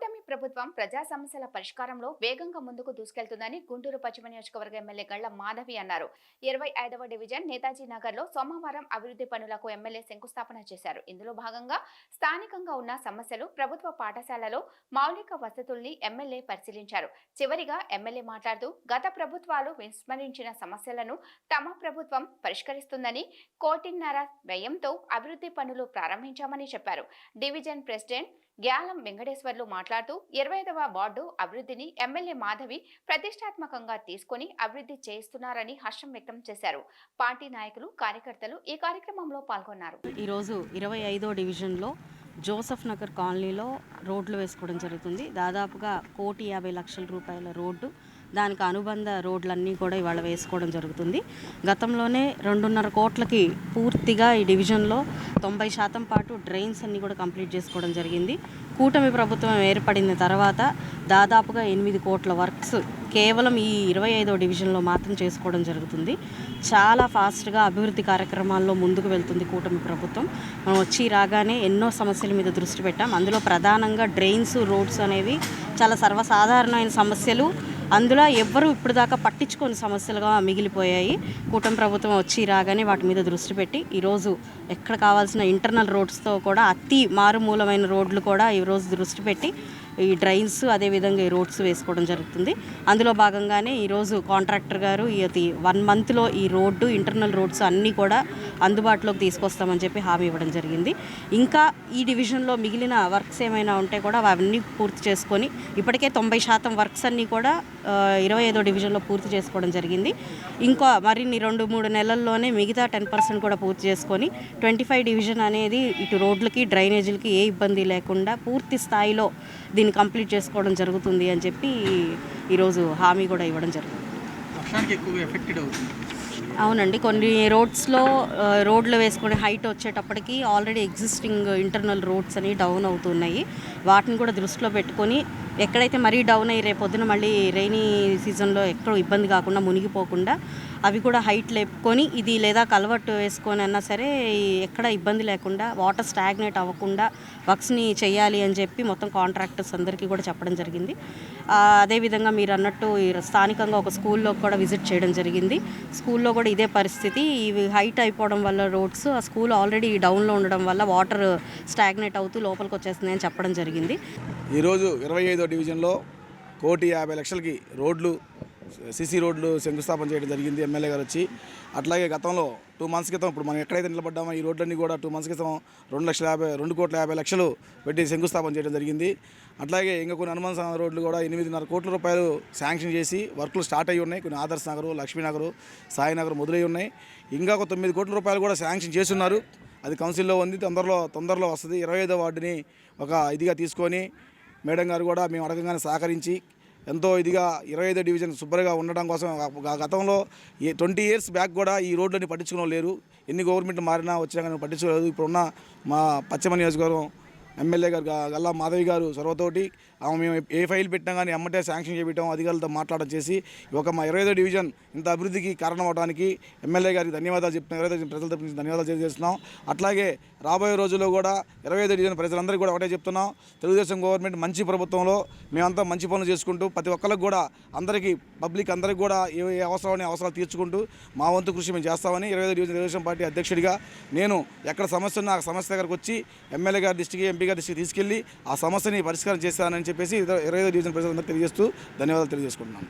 కూటమి ప్రభుత్వం ప్రజా సమస్యల పరిష్కారంలో వేగంగా ముందుకు దూసుకెళ్తుందని గుంటూరు పశ్చిమ నియోజకవర్గ ఎమ్మెల్యే గళ్ళ మాధవి అన్నారు. ఇరవై ఐదవ డివిజన్ నేతాజీ నగర్లో సోమవారం అభివృద్ధి పనులకు ఎమ్మెల్యే శంకుస్థాపన చేశారు. ఇందులో భాగంగా స్థానికంగా ఉన్న సమస్యలు ప్రభుత్వ పాఠశాలలో మౌలిక వసతుల్ని ఎమ్మెల్యే పరిశీలించారు. చివరిగా ఎమ్మెల్యే మాట్లాడుతూ గత ప్రభుత్వాలు విస్మరించిన సమస్యలను తమ ప్రభుత్వం పరిష్కరిస్తుందని కోటిన్నర వ్యయంతో అభివృద్ధి పనులు ప్రారంభించామని చెప్పారు. డివిజన్ ప్రెసిడెంట్ గ్యాలం వెంకటేశ్వర్లు మాట్లాడుతూ ఇరవై ఐదవ వార్డు అభివృద్ధిని ఎమ్మెల్యే మాధవి ప్రతిష్టాత్మకంగా తీసుకొని అభివృద్ధి చేస్తున్నారని హర్షం వ్యక్తం చేశారు. పార్టీ నాయకులు కార్యకర్తలు ఈ కార్యక్రమంలో పాల్గొన్నారు. ఈరోజు ఇరవై ఐదో డివిజన్లో జోసఫ్ నగర్ కాలనీలో రోడ్లు వేసుకోవడం జరుగుతుంది. దాదాపుగా కోటి యాభై లక్షల రూపాయల రోడ్డు దానికి అనుబంధ రోడ్లన్నీ కూడా ఇవాళ వేసుకోవడం జరుగుతుంది. గతంలోనే రెండున్నర కోట్లకి పూర్తిగా ఈ డివిజన్లో తొంభై శాతం పాటు డ్రైన్స్ అన్నీ కూడా కంప్లీట్ చేసుకోవడం జరిగింది. కూటమి ప్రభుత్వం ఏర్పడిన తర్వాత దాదాపుగా ఎనిమిది కోట్ల వర్క్స్ కేవలం ఈ ఇరవై ఐదో డివిజన్లో మాత్రం చేసుకోవడం జరుగుతుంది. చాలా ఫాస్ట్గా అభివృద్ధి కార్యక్రమాల్లో ముందుకు వెళ్తుంది కూటమి ప్రభుత్వం. మనం వచ్చి రాగానే ఎన్నో సమస్యల మీద దృష్టి పెట్టాం. అందులో ప్రధానంగా డ్రైన్స్ రోడ్స్ అనేవి చాలా సర్వసాధారణమైన సమస్యలు. అందులో ఎవ్వరూ ఇప్పుడు దాకా పట్టించుకొని సమస్యలుగా మిగిలిపోయాయి. కూటమి ప్రభుత్వం వచ్చి రాగానే వాటి మీద దృష్టి పెట్టి ఈరోజు ఎక్కడ కావాల్సిన ఇంటర్నల్ రోడ్స్తో కూడా అతి మారుమూలమైన రోడ్లు కూడా ఈరోజు దృష్టి పెట్టి ఈ డ్రైన్స్ అదేవిధంగా ఈ రోడ్స్ వేసుకోవడం జరుగుతుంది. అందులో భాగంగానే ఈరోజు కాంట్రాక్టర్ గారు ఈ వన్ మంత్లో ఈ రోడ్డు ఇంటర్నల్ రోడ్స్ అన్నీ కూడా అందుబాటులోకి తీసుకొస్తామని చెప్పి హామీ ఇవ్వడం జరిగింది. ఇంకా ఈ డివిజన్లో మిగిలిన వర్క్స్ ఏమైనా ఉంటే కూడా అవన్నీ పూర్తి చేసుకొని ఇప్పటికే తొంభై శాతం వర్క్స్ అన్నీ కూడా ఇరవై ఐదో డివిజన్లో పూర్తి చేసుకోవడం జరిగింది. ఇంకా మరిన్ని రెండు మూడు నెలల్లోనే మిగతా టెన్ పర్సెంట్ కూడా పూర్తి చేసుకొని ట్వంటీ ఫైవ్ డివిజన్ అనేది ఇటు రోడ్లకి డ్రైనేజీలకి ఏ ఇబ్బంది లేకుండా పూర్తి స్థాయిలో దీన్ని కంప్లీట్ చేసుకోవడం జరుగుతుంది అని చెప్పి ఈరోజు హామీ కూడా ఇవ్వడం జరుగుతుంది. వర్షానికి ఎక్కువగా ఎఫెక్టెడ్ అవుతుంది. అవునండి. కొన్ని రోడ్స్లో రోడ్లు వేసుకునే హైట్ వచ్చేటప్పటికి ఆల్రెడీ ఎగ్జిస్టింగ్ ఇంటర్నల్ రోడ్స్ అని డౌన్ అవుతున్నాయి. వాటిని కూడా దృష్టిలో పెట్టుకొని ఎక్కడైతే మరీ డౌన్ అయ్యి రేపు మళ్ళీ రైనీ సీజన్లో ఎక్కడ ఇబ్బంది కాకుండా మునిగిపోకుండా అవి కూడా హైట్ లేపుకొని ఇది లేదా కలవట్టు వేసుకొని అన్నా సరే ఎక్కడ ఇబ్బంది లేకుండా వాటర్ స్టాగ్నేట్ అవ్వకుండా వర్క్స్ని చేయాలి అని చెప్పి మొత్తం కాంట్రాక్టర్స్ అందరికీ కూడా చెప్పడం జరిగింది. అదేవిధంగా మీరు అన్నట్టు స్థానికంగా ఒక స్కూల్లో కూడా విజిట్ చేయడం జరిగింది. స్కూల్లో కూడా ఇదే పరిస్థితి. ఇవి హైట్ అయిపోవడం వల్ల రోడ్స్ ఆ స్కూల్ ఆల్రెడీ డౌన్లో ఉండడం వల్ల వాటర్ స్టాగ్నేట్ అవుతూ లోపలికి వచ్చేస్తుందని చెప్పడం జరిగింది. ఈరోజు ఇరవై ఐదో డివిజన్లో కోటి యాభై లక్షలకి రోడ్లు సిసి రోడ్లు శంకుస్థాపన చేయడం జరిగింది. ఎమ్మెల్యే గారు వచ్చి అట్లాగే గతంలో టూ మంత్స్ క్రితం ఇప్పుడు మనం ఎక్కడైతే నిలబడ్డామో ఈ రోడ్లన్నీ కూడా టూ మంత్స్ క్రితం రెండు లక్షల యాభై రెండు కోట్ల యాభై లక్షలు పెట్టి శంకుస్థాపన చేయడం జరిగింది. అట్లాగే ఇంకా కొన్ని హనుమాన్ రోడ్లు కూడా ఎనిమిదిన్నర కోట్ల రూపాయలు శాంక్షన్ చేసి వర్క్లు స్టార్ట్ అయ్యి ఉన్నాయి. కొన్ని ఆదర్శ్ నగరు లక్ష్మీనగర్ సాయినగర్ మొదలై ఉన్నాయి. ఇంకా ఒక తొమ్మిది కోట్ల రూపాయలు కూడా శాంక్షన్ చేస్తున్నారు. అది కౌన్సిల్లో ఉంది తొందరలో తొందరలో వస్తుంది. ఇరవై ఐదో వార్డుని ఒక ఇదిగా తీసుకొని మేడం గారు కూడా మేము అడగంగానే సహకరించి ఎంతో ఇదిగా ఇరవై ఐదో డివిజన్ శుభ్రంగా ఉండడం కోసం గతంలో ఈ ట్వంటీ ఇయర్స్ బ్యాక్ కూడా ఈ రోడ్లని పట్టించుకునే లేరు. ఎన్ని గవర్నమెంట్ మారినా వచ్చినా కానీ పట్టించుకోలేదు. ఇప్పుడున్న మా పశ్చిమ నియోజకవర్గం ఎమ్మెల్యే గారు గల్లా మాధవి గారు చొరవతోటి ఆమె మేము ఏ ఫైల్ పెట్టినా కానీ ఎమ్మటే శాంక్షన్ చేయటం అధికారులతో మాట్లాడడం చేసి ఒక మా ఇరవై ఐదో డివిజన్ ఇంత అభివృద్ధికి కారణం అవడానికి ఎమ్మెల్యే గారికి ధన్యవాదాలు చెప్తున్నాం ఇరవై ప్రజల తరపు నుంచి ధన్యవాదాలు తెలియజేస్తున్నాం. అట్లాగే రాబోయే రోజుల్లో కూడా ఇరవై ఐదో డివిజన్ ప్రజలందరికీ కూడా ఒకటే చెప్తున్నాం. తెలుగుదేశం గవర్నమెంట్ మంచి ప్రభుత్వంలో మేమంతా మంచి పనులు చేసుకుంటూ ప్రతి ఒక్కరికి కూడా అందరికీ పబ్లిక్ అందరికీ కూడా ఏ ఏ అవసరమైన అవసరాలు తీర్చుకుంటూ మా వంతు కృషి మేము చేస్తామని ఇరవై ఐదో డివిజన్ తెలుగుదేశం పార్టీ అధ్యక్షుడిగా నేను ఎక్కడ సమస్య ఉన్నా ఆ సమస్య దగ్గరకు వచ్చి ఎమ్మెల్యే గారి దృష్టికి ఎంపీ గారి దృష్టికి తీసుకెళ్ళి ఆ సమస్యని పరిష్కారం చేస్తానని చెప్పేసి ఇరవై ఐదో డివిజన్ ప్రజలందరూ తెలియజేస్తూ ధన్యవాదాలు తెలియజేసుకుంటున్నాను.